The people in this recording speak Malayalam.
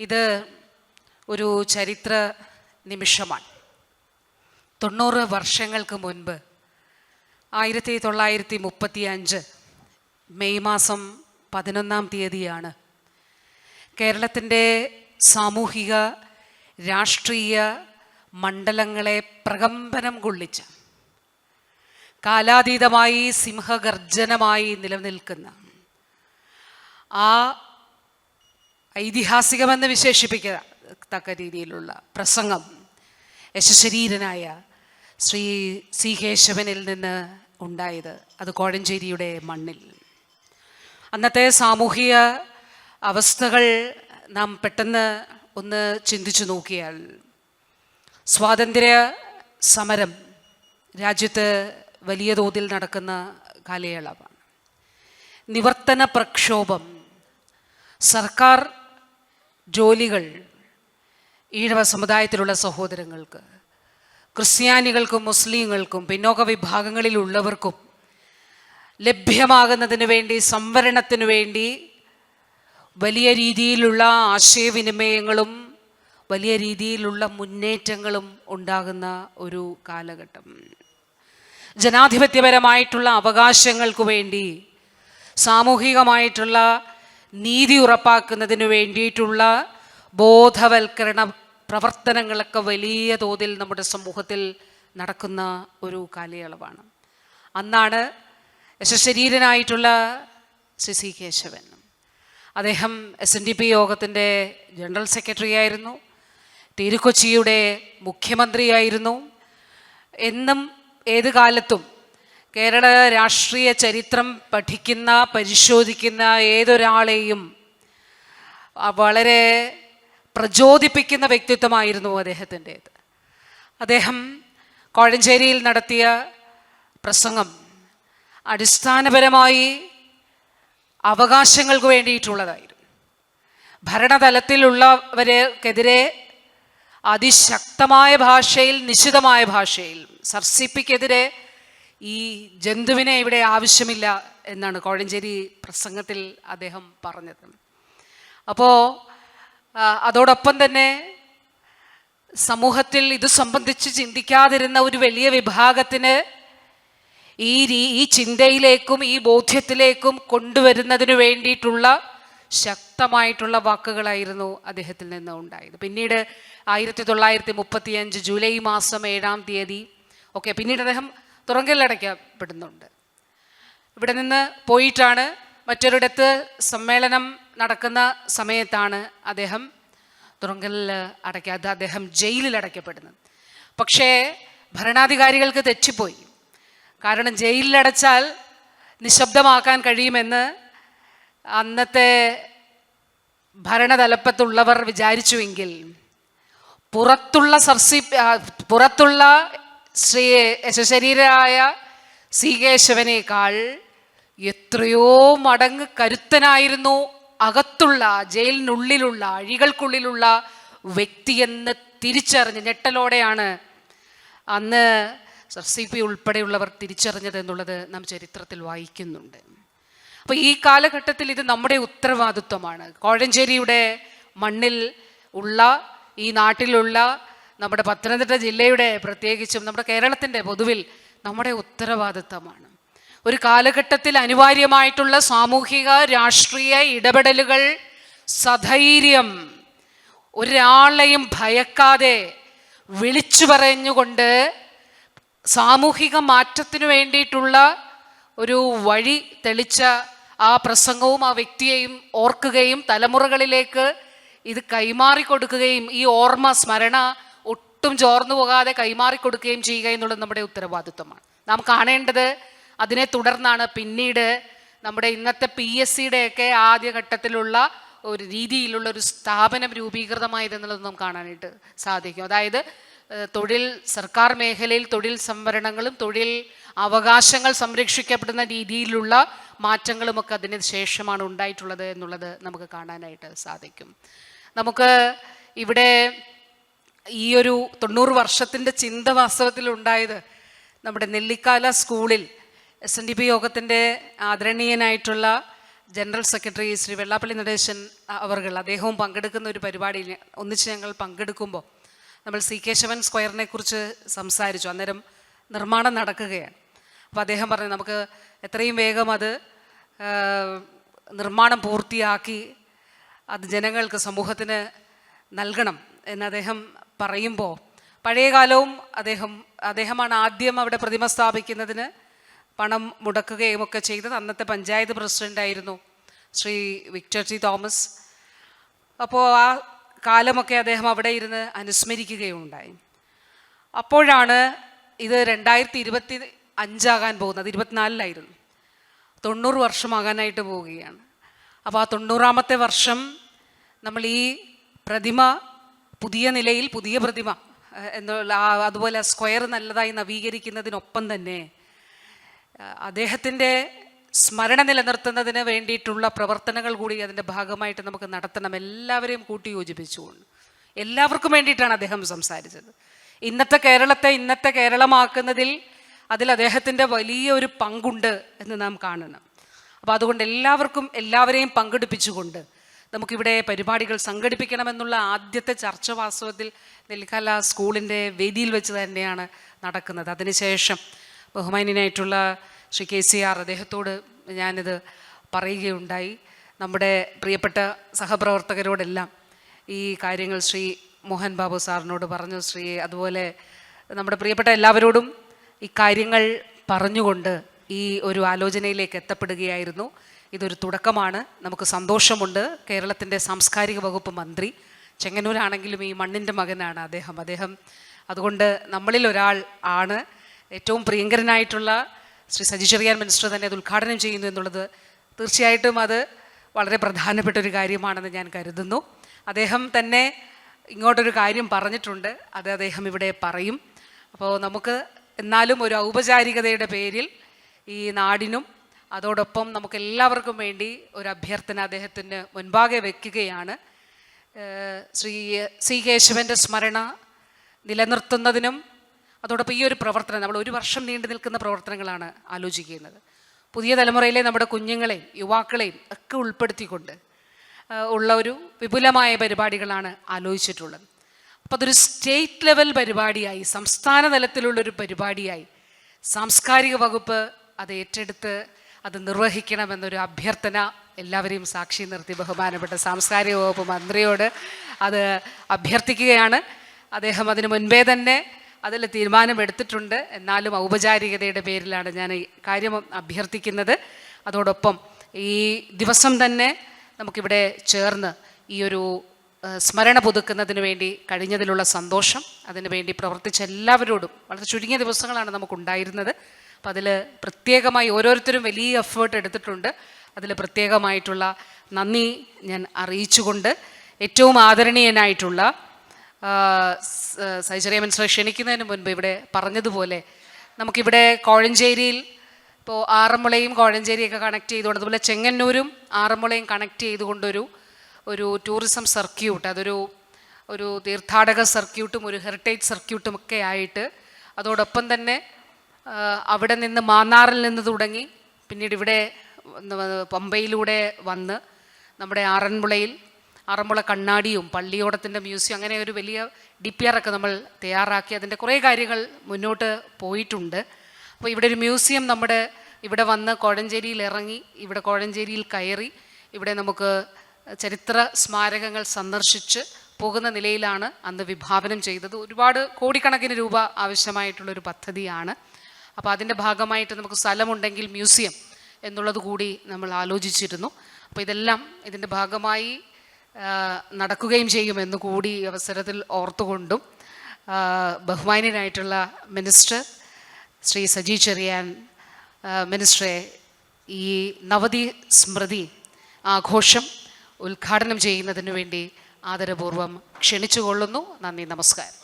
ഇത് ഒരു ചരിത്ര നിമിഷമാണ്. തൊണ്ണൂറ് വർഷങ്ങൾക്ക് മുൻപ് ആയിരത്തി തൊള്ളായിരത്തി മുപ്പത്തി അഞ്ച് മെയ് മാസം പതിനൊന്നാം തീയതിയാണ് കേരളത്തിന്റെ സാമൂഹിക രാഷ്ട്രീയ മണ്ഡലങ്ങളെ പ്രകമ്പനം കൊള്ളിച്ച കാലാതീതമായി സിംഹഗർജനമായി നിലനിൽക്കുന്ന ആ ഐതിഹാസികമെന്ന് വിശേഷിപ്പിക്കത്തക്ക രീതിയിലുള്ള പ്രസംഗം. യശശരീരനായ ശ്രീ സി കേശവനിൽ നിന്ന് ഉണ്ടായത് അത് കോഴഞ്ചേരിയുടെ മണ്ണിൽ. അന്നത്തെ സാമൂഹിക അവസ്ഥകൾ നാം പെട്ടെന്ന് ഒന്ന് ചിന്തിച്ചു നോക്കിയാൽ സ്വാതന്ത്ര്യ സമരം രാജ്യത്ത് വലിയ തോതിൽ നടക്കുന്ന കാലയളവാണ്. നിവർത്തന പ്രക്ഷോഭം സർക്കാർ ജോലികൾ ഈഴവ സമുദായത്തിലുള്ള സഹോദരങ്ങൾക്ക് ക്രിസ്ത്യാനികൾക്കും മുസ്ലിങ്ങൾക്കും പിന്നോക്ക വിഭാഗങ്ങളിലുള്ളവർക്കും ലഭ്യമാകുന്നതിന് വേണ്ടി സംവരണത്തിന് വേണ്ടി വലിയ രീതിയിലുള്ള ആശയവിനിമയങ്ങളും വലിയ രീതിയിലുള്ള മുന്നേറ്റങ്ങളും ഉണ്ടാകുന്ന ഒരു കാലഘട്ടം. ജനാധിപത്യപരമായിട്ടുള്ള അവകാശങ്ങൾക്ക് വേണ്ടി സാമൂഹികമായിട്ടുള്ള നീതി ഉറപ്പാക്കുന്നതിന് വേണ്ടിയിട്ടുള്ള ബോധവൽക്കരണ പ്രവർത്തനങ്ങളൊക്കെ വലിയ തോതിൽ നമ്മുടെ സമൂഹത്തിൽ നടക്കുന്ന ഒരു കാലയളവാണ്. അന്നാണ് യശശരീരനായിട്ടുള്ള സി സി കേശവൻ. അദ്ദേഹം എസ് എൻ ഡി പി യോഗത്തിന്റെ ജനറൽ സെക്രട്ടറി ആയിരുന്നു. തിരുക്കൊച്ചിയുടെ മുഖ്യമന്ത്രിയായിരുന്നു. എന്നും ഏത് കാലത്തും കേരള രാഷ്ട്രീയ ചരിത്രം പഠിക്കുന്ന പരിശോധിക്കുന്ന ഏതൊരാളെയും വളരെ പ്രചോദിപ്പിക്കുന്ന വ്യക്തിത്വമായിരുന്നു അദ്ദേഹത്തിന്റേത്. അദ്ദേഹം കോഴഞ്ചേരിയിൽ നടത്തിയ പ്രസംഗം അടിസ്ഥാനപരമായി അവകാശങ്ങൾക്ക് വേണ്ടിയിട്ടുള്ളതായിരുന്നു. ഭരണതലത്തിലുള്ളവർക്കെതിരെ അതിശക്തമായ ഭാഷയിൽ നിശിതമായ ഭാഷയിൽ സർസിപ്പിക്കെതിരെ ഈ ജന്തുവിനെ ഇവിടെ ആവശ്യമില്ല എന്നാണ് കോഴഞ്ചേരി പ്രസംഗത്തിൽ അദ്ദേഹം പറഞ്ഞത്. അപ്പോൾ അതോടൊപ്പം തന്നെ സമൂഹത്തിൽ ഇത് സംബന്ധിച്ച് ചിന്തിക്കാതിരുന്ന ഒരു വലിയ വിഭാഗത്തിന് ഈ രീ- ഈ ചിന്തയിലേക്കും ഈ ബോധ്യത്തിലേക്കും കൊണ്ടുവരുന്നതിന് വേണ്ടിയിട്ടുള്ള ശക്തമായിട്ടുള്ള വാക്കുകളായിരുന്നു അദ്ദേഹത്തിൽ നിന്ന് ഉണ്ടായത്. പിന്നീട് ആയിരത്തി തൊള്ളായിരത്തി മുപ്പത്തി അഞ്ച് ജൂലൈ മാസം ഏഴാം തീയതി ഓക്കെ പിന്നീട് അദ്ദേഹം തുറങ്കലിലടയ്ക്കപ്പെടുന്നുണ്ട്. ഇവിടെ നിന്ന് പോയിട്ടാണ് മറ്റൊരിടത്ത് സമ്മേളനം നടക്കുന്ന സമയത്താണ് അദ്ദേഹം തുറങ്കലിൽ അടയ്ക്കാതെ അദ്ദേഹം ജയിലിൽ അടയ്ക്കപ്പെടുന്നത്. പക്ഷേ ഭരണാധികാരികൾക്ക് തെറ്റിപ്പോയി. കാരണം ജയിലിൽ ജയിലിലടച്ചാൽ നിശബ്ദമാക്കാൻ കഴിയുമെന്ന് അന്നത്തെ ഭരണതലപ്പത്തുള്ളവർ വിചാരിച്ചുവെങ്കിൽ പുറത്തുള്ള സർസി പുറത്തുള്ള ശ്രീ ശരീരായ സി കേശവനേക്കാൾ എത്രയോ മടങ്ങ് കരുത്തനായിരുന്നു അകത്തുള്ള ജയിലിനുള്ളിലുള്ള അഴികൾക്കുള്ളിലുള്ള വ്യക്തിയെന്ന് തിരിച്ചറിഞ്ഞ് ഞെട്ടലോടെയാണ് അന്ന് സി പി ഉൾപ്പെടെയുള്ളവർ തിരിച്ചറിഞ്ഞത് എന്നുള്ളത് നാം ചരിത്രത്തിൽ വായിക്കുന്നുണ്ട്. അപ്പോൾ ഈ കാലഘട്ടത്തിൽ ഇത് നമ്മുടെ ഉത്തരവാദിത്വമാണ്. കോഴഞ്ചേരിയുടെ മണ്ണിൽ ഉള്ള ഈ നാട്ടിലുള്ള നമ്മുടെ പത്തനംതിട്ട ജില്ലയുടെ പ്രത്യേകിച്ചും നമ്മുടെ കേരളത്തിന്റെ പൊതുവിൽ നമ്മുടെ ഉത്തരവാദിത്തമാണ്. ഒരു കാലഘട്ടത്തിൽ അനിവാര്യമായിട്ടുള്ള സാമൂഹിക രാഷ്ട്രീയ ഇടപെടലുകൾ സധൈര്യം ഒരാളെയും ഭയക്കാതെ വിളിച്ചു പറഞ്ഞുകൊണ്ട് സാമൂഹിക മാറ്റത്തിനു വേണ്ടിയിട്ടുള്ള ഒരു വഴി തെളിച്ച ആ പ്രസംഗവും ആ വ്യക്തിയെയും ഓർക്കുകയും തലമുറകളിലേക്ക് ഇത് കൈമാറി കൊടുക്കുകയും ഈ ഓർമ്മ സ്മരണ ഒട്ടും ചോർന്നു പോകാതെ കൈമാറി കൊടുക്കുകയും ചെയ്യുക എന്നുള്ളത് നമ്മുടെ ഉത്തരവാദിത്വമാണ്. നാം കാണേണ്ടത് അതിനെ തുടർന്നാണ് പിന്നീട് നമ്മുടെ ഇന്നത്തെ പി എസ് സിയുടെയൊക്കെ ആദ്യഘട്ടത്തിലുള്ള ഒരു രീതിയിലുള്ള ഒരു സ്ഥാപനം രൂപീകൃതമായത് എന്നുള്ളത് നാം കാണാനായിട്ട് സാധിക്കും. അതായത് തൊഴിൽ സർക്കാർ മേഖലയിൽ തൊഴിൽ സംവരണങ്ങളും തൊഴിൽ അവകാശങ്ങൾ സംരക്ഷിക്കപ്പെടുന്ന രീതിയിലുള്ള മാറ്റങ്ങളുമൊക്കെ അതിന് ശേഷമാണ് ഉണ്ടായിട്ടുള്ളത് എന്നുള്ളത് നമുക്ക് കാണാനായിട്ട് സാധിക്കും. നമുക്ക് ഇവിടെ ഈ ഒരു തൊണ്ണൂറ് വർഷത്തിന്റെ ചിന്ത വാസ്തവത്തിൽ ഉണ്ടായത് നമ്മുടെ നെല്ലിക്കാല സ്കൂളിൽ എസ് എൻ ഡി പി യോഗത്തിന്റെ ആദരണീയനായിട്ടുള്ള ജനറൽ സെക്രട്ടറി ശ്രീ വെള്ളാപ്പള്ളി നടേശൻ അവർകൾ അദ്ദേഹവും പങ്കെടുക്കുന്ന ഒരു പരിപാടിയിൽ ഒന്നിച്ച് ഞങ്ങൾ പങ്കെടുക്കുമ്പോൾ നമ്മൾ സി കേശവൻ സ്ക്വയറിനെ കുറിച്ച് സംസാരിച്ചു. അന്നേരം നിർമ്മാണം നടക്കുകയാണ്. അപ്പോൾ അദ്ദേഹം പറഞ്ഞു നമുക്ക് എത്രയും വേഗം അത് നിർമ്മാണം പൂർത്തിയാക്കി അത് ജനങ്ങൾക്ക് സമൂഹത്തിന് നൽകണം എന്ന് അദ്ദേഹം പറയുമ്പോൾ പഴയകാലവും അദ്ദേഹം അദ്ദേഹമാണ് ആദ്യം അവിടെ പ്രതിമ സ്ഥാപിക്കുന്നതിന് പണം മുടക്കുകയും ഒക്കെ ചെയ്തത്. അന്നത്തെ പഞ്ചായത്ത് പ്രസിഡന്റായിരുന്നു ശ്രീ വിക്ടർ ടി തോമസ്. അപ്പോൾ ആ കാലമൊക്കെ അദ്ദേഹം അവിടെ ഇരുന്ന് അനുസ്മരിക്കുകയുണ്ടായി. അപ്പോഴാണ് ഇത് രണ്ടായിരത്തി ഇരുപത്തി അഞ്ചാകാൻ പോകുന്നത്. ഇരുപത്തിനാലിലായിരുന്നു. തൊണ്ണൂറ് വർഷമാകാനായിട്ട് പോവുകയാണ്. അപ്പോൾ ആ തൊണ്ണൂറാമത്തെ വർഷം നമ്മൾ ഈ പ്രതിമ പുതിയ നിലയിൽ പുതിയ പ്രതിമ എന്നുള്ള അതുപോലെ സ്ക്വയർ നല്ലതായി നവീകരിക്കുന്നതിനൊപ്പം തന്നെ അദ്ദേഹത്തിന്റെ സ്മരണ നിലനിർത്തുന്നതിന് വേണ്ടിയിട്ടുള്ള പ്രവർത്തനങ്ങൾ കൂടി അതിന്റെ ഭാഗമായിട്ട് നമുക്ക് നടത്തണം. എല്ലാവരെയും കൂട്ടി യോജിപ്പിച്ചുകൊണ്ട്. എല്ലാവർക്കും വേണ്ടിയിട്ടാണ് അദ്ദേഹം സംസാരിച്ചത്. ഇന്നത്തെ കേരളത്തെ ഇന്നത്തെ കേരളമാക്കുന്നതിൽ അതിൽ അദ്ദേഹത്തിന്റെ വലിയ ഒരു പങ്കുണ്ട് എന്ന് നാം കാണണം. അപ്പോൾ അതുകൊണ്ട് എല്ലാവർക്കും എല്ലാവരെയും പങ്കെടുപ്പിച്ചുകൊണ്ട് നമുക്കിവിടെ പരിപാടികൾ സംഘടിപ്പിക്കണമെന്നുള്ള ആദ്യത്തെ ചർച്ച വാസ്തവത്തിൽ നെൽക്കല സ്കൂളിന്റെ വേദിയിൽ വെച്ച് തന്നെയാണ് നടക്കുന്നത്. അതിനുശേഷം ബഹുമാനിനായിട്ടുള്ള ശ്രീ കെ സി ആർ അദ്ദേഹത്തോട് ഞാനിത് പറയുകയുണ്ടായി. നമ്മുടെ പ്രിയപ്പെട്ട സഹപ്രവർത്തകരോടെല്ലാം ഈ കാര്യങ്ങൾ ശ്രീ മോഹൻ ബാബു സാറിനോട് പറഞ്ഞു. ശ്രീ അതുപോലെ നമ്മുടെ പ്രിയപ്പെട്ട എല്ലാവരോടും ഇക്കാര്യങ്ങൾ കാര്യങ്ങൾ പറഞ്ഞുകൊണ്ട് ഈ ഒരു ആലോചനയിലേക്ക് എത്തപ്പെടുകയായിരുന്നു. ഇതൊരു തുടക്കമാണ്. നമുക്ക് സന്തോഷമുണ്ട്. കേരളത്തിന്റെ സാംസ്കാരിക വകുപ്പ് മന്ത്രി. ചെങ്ങന്നൂരാണെങ്കിലും ഈ മണ്ണിന്റെ മകനാണ് അദ്ദേഹം. അദ്ദേഹം അതുകൊണ്ട് നമ്മളിൽ ഒരാൾ ആണ്. ഏറ്റവും പ്രിയങ്കരനായിട്ടുള്ള ശ്രീ സജി ചെറിയാൻ മിനിസ്റ്റർ തന്നെ അത് ഉദ്ഘാടനം ചെയ്യുന്നു എന്നുള്ളത് തീർച്ചയായിട്ടും അത് വളരെ പ്രധാനപ്പെട്ട ഒരു കാര്യമാണെന്ന് ഞാൻ കരുതുന്നു. അദ്ദേഹം തന്നെ ഇങ്ങോട്ടൊരു കാര്യം പറഞ്ഞിട്ടുണ്ട്. അത് അദ്ദേഹം ഇവിടെ പറയും. അപ്പോൾ നമുക്ക് എന്നാലും ഒരു ഔപചാരികതയുടെ പേരിൽ ഈ നാടിനും അതോടൊപ്പം നമുക്ക് എല്ലാവർക്കും വേണ്ടി ഒരു അഭ്യർത്ഥന അദ്ദേഹത്തിന് മുൻപാകെ വെക്കുകയാണ്. ശ്രീ സി കേശവന്റെ സ്മരണ നിലനിർത്തുന്നതിനും അതോടൊപ്പം ഈ ഒരു പ്രവർത്തനം നമ്മൾ ഒരു വർഷം നീണ്ടു നിൽക്കുന്ന പ്രവർത്തനങ്ങളാണ് ആലോചിക്കുന്നത്. പുതിയ തലമുറയിലെ നമ്മുടെ കുഞ്ഞുങ്ങളെയും യുവാക്കളെയും ഒക്കെ ഉൾപ്പെടുത്തിക്കൊണ്ട് ഉള്ള ഒരു വിപുലമായ പരിപാടികളാണ് ആലോചിച്ചിട്ടുള്ളത്. അപ്പോൾ അതൊരു സ്റ്റേറ്റ് ലെവൽ പരിപാടിയായി സംസ്ഥാന തലത്തിലുള്ളൊരു പരിപാടിയായി സാംസ്കാരിക വകുപ്പ് അത് ഏറ്റെടുത്ത് അത് നിർവഹിക്കണമെന്നൊരു അഭ്യർത്ഥന എല്ലാവരെയും സാക്ഷി നിർത്തി ബഹുമാനപ്പെട്ട സാംസ്കാരിക വകുപ്പ് മന്ത്രിയോട് അത് അഭ്യർത്ഥിക്കുകയാണ്. അദ്ദേഹം അതിന് മുൻപേ തന്നെ അതിൽ തീരുമാനമെടുത്തിട്ടുണ്ട്. എന്നാലും ഔപചാരികതയുടെ പേരിലാണ് ഞാൻ ഈ കാര്യം അഭ്യർത്ഥിക്കുന്നത്. അതോടൊപ്പം ഈ ദിവസം തന്നെ നമുക്കിവിടെ ചേർന്ന് ഈ ഒരു സ്മരണ പുതുക്കുന്നതിന് വേണ്ടി കഴിഞ്ഞതിലുള്ള സന്തോഷം അതിനുവേണ്ടി പ്രവർത്തിച്ച എല്ലാവരോടും വളരെ ചുരുങ്ങിയ ദിവസങ്ങളാണ് നമുക്കുണ്ടായിരുന്നത്. അപ്പം അതിൽ പ്രത്യേകമായി ഓരോരുത്തരും വലിയ എഫേർട്ട് എടുത്തിട്ടുണ്ട്. അതിൽ പ്രത്യേകമായിട്ടുള്ള നന്ദി ഞാൻ അറിയിച്ചുകൊണ്ട് ഏറ്റവും ആദരണീയനായിട്ടുള്ള സൈചറിയ മനസ്സിൽ ക്ഷണിക്കുന്നതിന് മുൻപ് ഇവിടെ പറഞ്ഞതുപോലെ നമുക്കിവിടെ കോഴഞ്ചേരിയിൽ ഇപ്പോൾ ആറന്മുളയും കോഴഞ്ചേരിയൊക്കെ കണക്ട് ചെയ്തുകൊണ്ട് അതുപോലെ ചെങ്ങന്നൂരും ആറന്മുളയും കണക്ട് ചെയ്തുകൊണ്ടൊരു ഒരു ടൂറിസം സർക്യൂട്ട് അതൊരു ഒരു തീർത്ഥാടക സർക്യൂട്ടും ഒരു ഹെറിറ്റേജ് സർക്യൂട്ടും ഒക്കെ ആയിട്ട് അതോടൊപ്പം തന്നെ അവിടെ നിന്ന് മാന്നാറിൽ നിന്ന് തുടങ്ങി പിന്നീട് ഇവിടെ പമ്പയിലൂടെ വന്ന് നമ്മുടെ ആറന്മുളയിൽ ആറന്മുള കണ്ണാടിയും പള്ളിയോടത്തിന്റെ മ്യൂസിയം അങ്ങനെ ഒരു വലിയ ഡി പി ആർ ഒക്കെ നമ്മൾ തയ്യാറാക്കി. അതിന്റെ കുറേ കാര്യങ്ങൾ മുന്നോട്ട് പോയിട്ടുണ്ട്. അപ്പോൾ ഇവിടെ ഒരു മ്യൂസിയം നമ്മുടെ ഇവിടെ വന്ന് കോഴഞ്ചേരിയിൽ ഇറങ്ങി ഇവിടെ കോഴഞ്ചേരിയിൽ കയറി ഇവിടെ നമുക്ക് ചരിത്ര സ്മാരകങ്ങൾ സന്ദർശിച്ച് പോകുന്ന നിലയിലാണ് അന്ന് വിഭാവനം ചെയ്തത്. ഒരുപാട് കോടിക്കണക്കിന് രൂപ ആവശ്യമായിട്ടുള്ളൊരു പദ്ധതിയാണ്. അപ്പോൾ അതിന്റെ ഭാഗമായിട്ട് നമുക്ക് സ്ഥലമുണ്ടെങ്കിൽ മ്യൂസിയം എന്നുള്ളത് കൂടി നമ്മൾ ആലോചിച്ചിരുന്നു. അപ്പോൾ ഇതെല്ലാം ഇതിന്റെ ഭാഗമായി നടക്കുകയും ചെയ്യുമെന്ന് കൂടി അവസരത്തിൽ ഓർത്തുകൊണ്ടും ബഹുമാന്യനായിട്ടുള്ള മിനിസ്റ്റർ ശ്രീ സജി ചെറിയാൻ മിനിസ്റ്ററെ ഈ നവതി സ്മൃതി ആഘോഷം ഉദ്ഘാടനം ചെയ്യുന്നതിന് വേണ്ടി ആദരപൂർവം ക്ഷണിച്ചുകൊള്ളുന്നു. നന്ദി നമസ്കാരം.